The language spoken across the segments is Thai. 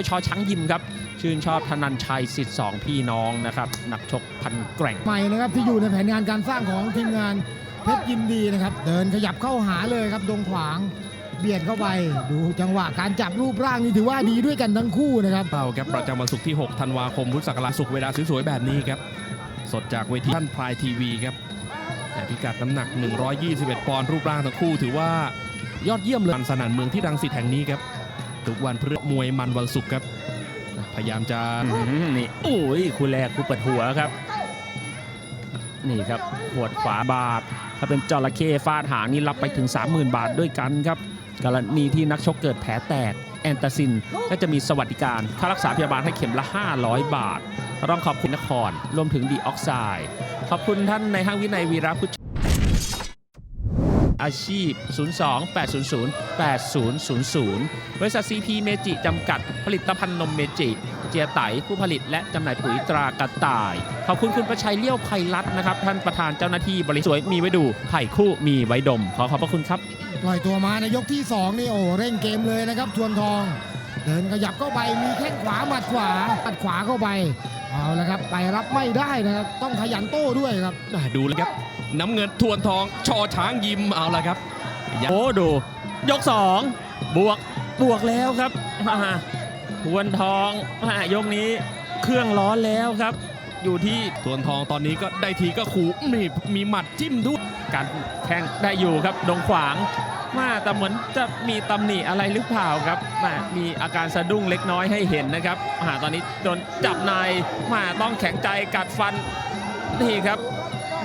ชอช้างยิมครับ ชื่นชอบธนันชัยสิทธิ์สองพี่น้องนะครับนักชกพันแกร่งใหม่นะครับที่อยู่ในแผนงานการสร้างของทีมงานเพชรยินดีนะครับ เดินขยับเข้าหาเลยครับดงขวางเบียดเข้าไปดูจังหวะการจับรูปร่างนี่ถือว่าดีด้วยกันทั้งคู่นะครับเราครับประจำวันศุกร์ที่ 6 ธันวาคมพุทธศักราชศุกร์เวลาสวยๆแบบนี้ครับ สดจากเวทีท่านพรายทีวีครับแต่พิกัดน้ำหนัก 121 ปอนด์รูปร่างทั้งคู่ ถือว่ายอดเยี่ยมเลยมันสนั่นเมืองที่รังสิตแห่งนี้ครับ ทุกวันพฤหัสมวยมันวันศุกร์ครับ พยายามจะอื้อหือนี่โอ้ยคู่แรกคู่เปิดหัวครับ นี่ครับหัวดขวาบาท ถ้าเป็นจระเข้ฟาดหางนี่รับไปถึง 30,000 บาทด้วยกันครับกรณีที่นักชกเกิดแผลแตกแอนตาซิน ก็จะมีสวัสดิการค่ารักษาพยาบาลให้เข็มละ 500 บาท ต้องขอบคุณนครรวมถึงดีออกไซด์ขอบคุณท่านในห้างวินัยวีระพุทธ อาชีพ 02 800 8000 บริษัท CP เมจิจำกัดผลิตภัณฑ์นมเมจิ เจียไตผู้ผลิตและจำหน่ายปุ๋ยตรากระต่าย ขอบคุณคุณประชัยเลี้ยวไพรัตน์นะครับ ท่านประธานเจ้าหน้าที่บริสวยมีไว้ดูไผ่คู่มีไว้ดม ขอขอบพระคุณครับ ปล่อยตัวมาในยกที่ 2 นี่โอ้เร่งเกมเลยนะครับทวนทอง เดินขยับเข้าไปมีแข้งขวาหมัดขวาหมัดขวาเข้าไปเอาละครับไปรับไม่ได้นะครับ ต้องขยันโต้ด้วยครับอ่าดูเลยครับ น้ำเงินทวนทองชอช้างยิมเอาละครับโอ้ดู ยก2บวกบวกแล้วครับอ่าทวนทองอ่ายกนี้เครื่องร้อนแล้วครับ อยู่ที่ทวนทองตอนนี้ก็ได้ทีก็ขู่มีมีหมัดจิ้มด้วยการแข่งได้อยู่ครับดงขวางมาแต่เหมือนจะมีตำหนิอะไรหรือเปล่าครับมามีอาการสะดุ้งเล็กน้อยให้เห็นนะครับมาตอนนี้โดนจับในมาต้องแข็งใจกัดฟันนี่ครับ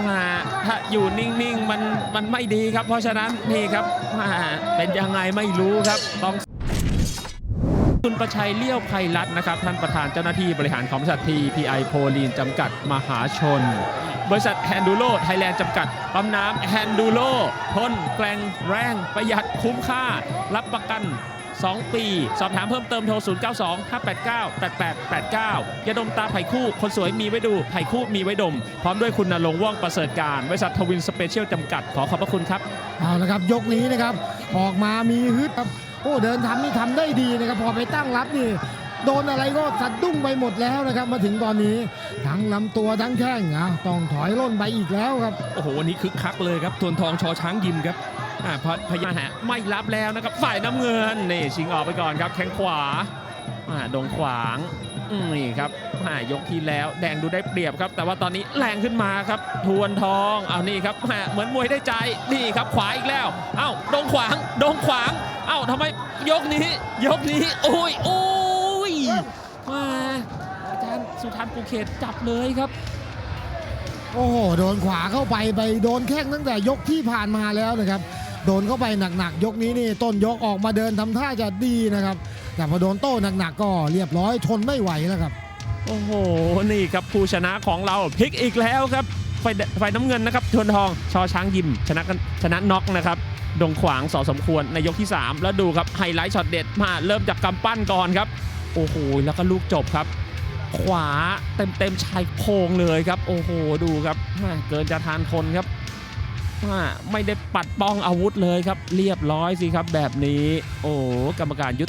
มาถ้าอยู่นิ่งๆมันมันไม่ดีครับ เพราะฉะนั้นนี่ครับมาเป็นยังไงไม่รู้ครับต้อง คุณประชัยเลี้ยวไพรัตนะครับ ท่านประธานเจ้าหน้าที่บริหารของบริษัททีพีไอโพลีนจำกัดมหาชน บริษัทแฮนดูโลไทยแลนด์จำกัดปั๊มน้ำแฮนดูโลทนแกลงแรงประหยัดคุ้มค่า รับประกัน 2 ปี สอบถามเพิ่มเติมโทร 092 589 8889ยาดมตาไผ่คู่ คนสวยมีไว้ดูไผ่คู่มีไว้ดม พร้อมด้วยคุณนรงค์ว่องประเสริฐการ บริษัททวินสเปเชียลจำกัด ขอขอบพระคุณครับ เอาละครับยกนี้นะครับ ออกมามีฮึดครับโอ้เดินทำนี่ทำได้ดีนะครับ พอไปตั้งรับนี่ โดนอะไรก็สะดุ้งไปหมดแล้วนะครับ มาถึงตอนนี้ทั้งลำตัวทั้งแข้งอะต้องถอยล่นไปอีกแล้วครับ โอ้โหวันนี้คึกคักเลยครับทวนทองชอช้างยิมครับอ่า พยพยายามมาฮะไม่รับแล้วนะครับฝ่ายน้ำเงินนี่ชิงออกไปก่อนครับแข้งขวาอ่าดงขวางนี่ครับอ่ายกที่แล้วแดงดูได้เปรียบครับ แต่ว่าตอนนี้แรงขึ้นมาครับ ทวนทองเอานี่ครับอ่าเหมือนมวยได้ใจนี่ครับขวาอีกแล้ว เอ้าดงขวางดงขวาง เอ้าทำไมยกนี้ ยกนี้โอ้ยโอ้ยมาอาจารย์สุทันปูเขตจับเลยครับ โอ้โหโดนขวาเข้าไปไปโดนแข้งตั้งแต่ยกที่ผ่านมาแล้วนะครับ โดนเข้าไปหนักๆยกนี้นี่ต้นยกออกมาเดินทำท่าจะดีนะครับ แต่พอโดนโต้หนักๆก็เรียบร้อยทนไม่ไหวแล้วครับ โอ้โหนี่ครับผู้ชนะของเราพลิกอีกแล้วครับไฟไฟน้ำเงินนะครับทวนทองชอช้างยิม ชนะชนะน็อกนะครับดงขวางสอสมควรในยกที่ 3 แล้วดูครับไฮไลท์ช็อตเด็ดมาเริ่มจากกำปั้นก่อนครับ โอ้โหแล้วก็ลูกจบครับ ขวาเต็มเต็มชายโครงเลยครับ โอ้โหดูครับเกินจะทานคนครับ ไม่ได้ปัดป้องอาวุธเลยครับ เรียบร้อยสิครับแบบนี้ โอ้กรรมการยุ